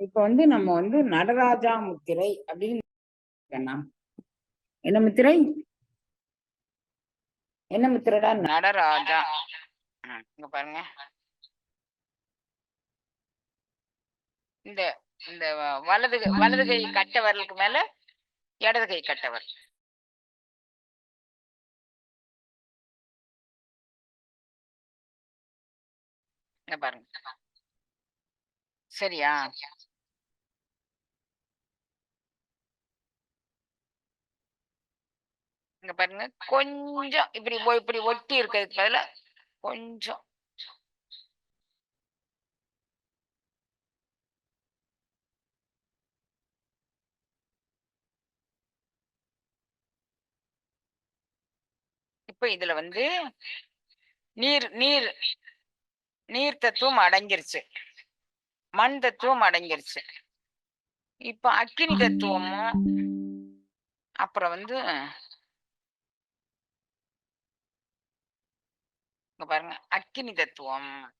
இப்ப வந்து நம்ம வந்து நடராஜா முத்திரை அப்படின்னு என்ன முத்திரை என்ன முத்திரடா நடராஜா. இங்க பாருங்க. இந்த இந்த வலது வலது கை கட்ட வரலுக்கு மேல இடது கை கட்டை பாருங்க. சரியா? இங்க பாருங்க. கொஞ்சம் இப்படி இப்படி ஒட்டி இருக்கிறதுக்கு பதில கொஞ்சம். இப்ப இதுல வந்து நீர் நீர் நீர் தத்துவம் அடங்கிருச்சு. மண் தத்துவம் அடங்கிருச்சு. இப்ப அக்கினி தத்துவமும் அப்புறம் வந்து இங்க பாருங்க. அக்கினி தத்துவம்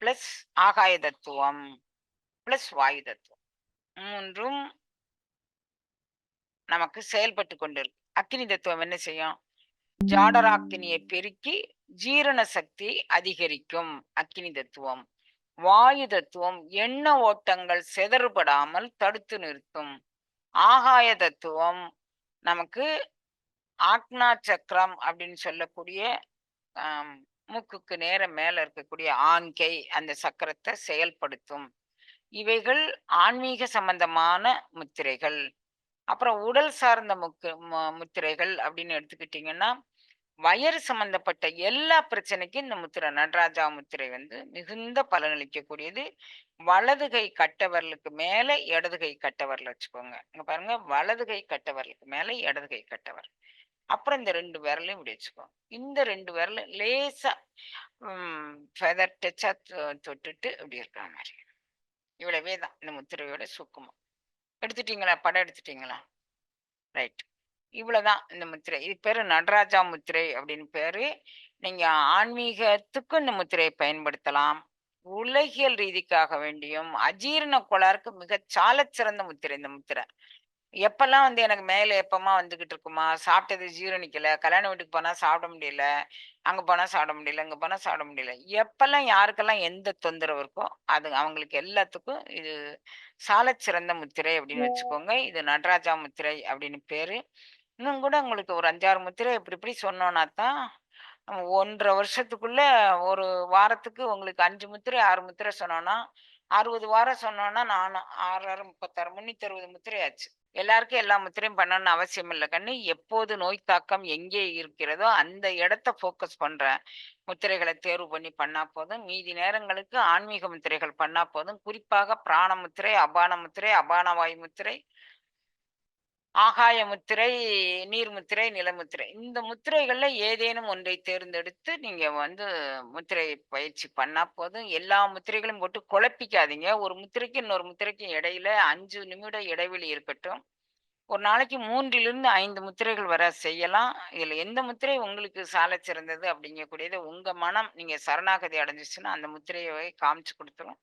பிளஸ் ஆகாய தத்துவம் பிளஸ் வாயு தத்துவம். மூன்றும் நமக்கு செயல்பட்டு கொண்டிருக்கு. அக்கினி தத்துவம் என்ன செய்யும்? ஜாடராக்கினியை பெருக்கி ஜீரண சக்தி அதிகரிக்கும். அக்கினி தத்துவம். வாயு தத்துவம். எண்ண ஓட்டங்கள் செதறுபடாமல் தடுத்து நிறுத்தும். ஆகாய தத்துவம். நமக்கு ஆக்னா சக்கரம் அப்படின்னு சொல்லக்கூடிய மூக்குக்கு நேர மேல இருக்கக்கூடிய ஆண்கை அந்த சக்கரத்தை செயல்படுத்தும். இவைகள் ஆன்மீக சம்பந்தமான முத்திரைகள். அப்புறம் உடல் சார்ந்த முக்கு முத்திரைகள் அப்படின்னு எடுத்துக்கிட்டிங்கன்னா வயறு சம்பந்தப்பட்ட எல்லா பிரச்சனைக்கும் இந்த முத்திரை நடராஜா முத்திரை வந்து மிகுந்த பலனளிக்கக்கூடியது. வலது கை கட்டவரலுக்கு மேல இடது கை கட்டவரல் வச்சுக்கோங்க. இங்க பாருங்க வலது கை கட்டவரலுக்கு மேல இடது கை கட்டவர் அப்புறம் இந்த ரெண்டு விரலையும் இப்படி வச்சுக்கோங்க. இந்த ரெண்டு விரலும் லேசா ஃபெதர் டச்சா தொட்டுட்டு இப்படி இருக்கிற மாதிரி. இவ்வளவே தான் இந்த முத்திரையோட சுக்குமம். எடுத்துட்டீங்களா? படம் எடுத்துட்டீங்களா? ரைட். இவ்வளவுதான் இந்த முத்திரை. இது பேரு நடராஜா முத்திரை அப்படின்னு பேரு. நீங்க ஆன்மீகத்துக்கும் இந்த முத்திரையை பயன்படுத்தலாம். உலகியல் ரீதிக்காக வேண்டியும் அஜீரண கோளாறுக்கு மிக சால சிறந்த முத்திரை இந்த முத்திரை. எப்பெல்லாம் வந்து எனக்கு மேல எப்பமா வந்துகிட்டு இருக்குமா? சாப்பிட்டது ஜீரணிக்கல. கல்யாண வீட்டுக்கு போனா சாப்பிட முடியல. அங்க போனா சாப்பிட முடியல. இங்க போனா சாப்பிட முடியல. எப்பெல்லாம் யாருக்கெல்லாம் எந்த தொந்தரவு இருக்கோ அது அவங்களுக்கு எல்லாத்துக்கும் இது சாலச் சிறந்த முத்திரை அப்படின்னு வச்சுக்கோங்க. இது நடராஜா முத்திரை அப்படின்னு பேரு. இன்னும் கூட உங்களுக்கு ஒரு அஞ்சாறு முத்திரை இப்படி இப்படி சொன்னோன்னா தான் நம்ம ஒன்றரை வருஷத்துக்குள்ள ஒரு வாரத்துக்கு உங்களுக்கு அஞ்சு முத்திரை ஆறு முத்திரை சொன்னோன்னா அறுபது வாரம் சொன்னோன்னா நானும் ஆறாறு முப்பத்தாறு முன்னூத்தி அறுபது முத்திரை ஆச்சு. எல்லாருக்கும் எல்லா முத்திரையும் பண்ணணும்னு அவசியம் இல்லை. கண்ணு எப்போது நோய் தாக்கம் எங்கே இருக்கிறதோ அந்த இடத்த ஃபோக்கஸ் பண்ற முத்திரைகளை தேர்வு பண்ணி பண்ணா போதும். மீதி நேரங்களுக்கு ஆன்மீக முத்திரைகள் பண்ணா போதும். குறிப்பாக பிராண முத்திரை அபான முத்திரை அபான வாயு முத்திரை ஆகாய முத்திரை நீர் முத்திரை நிலமுத்திரை இந்த முத்திரைகள்ல ஏதேனும் ஒன்றை தேர்ந்தெடுத்து நீங்க வந்து முத்திரை பயிற்சி பண்ணா போதும். எல்லா முத்திரைகளும் போட்டு குழப்பிக்காதீங்க. ஒரு முத்திரைக்கு இன்னொரு முத்திரைக்கும் இடையில அஞ்சு நிமிட இடைவெளி இருக்கட்டும். ஒரு நாளைக்கு மூன்றிலிருந்து ஐந்து முத்திரைகள் வர செய்யலாம். இதில் எந்த முத்திரை உங்களுக்கு சால சிறந்தது அப்படிங்கக்கூடியது உங்கள் மனம் நீங்கள் சரணாகதி அடைஞ்சிச்சுன்னா அந்த முத்திரையை காமிச்சு கொடுத்துரும்.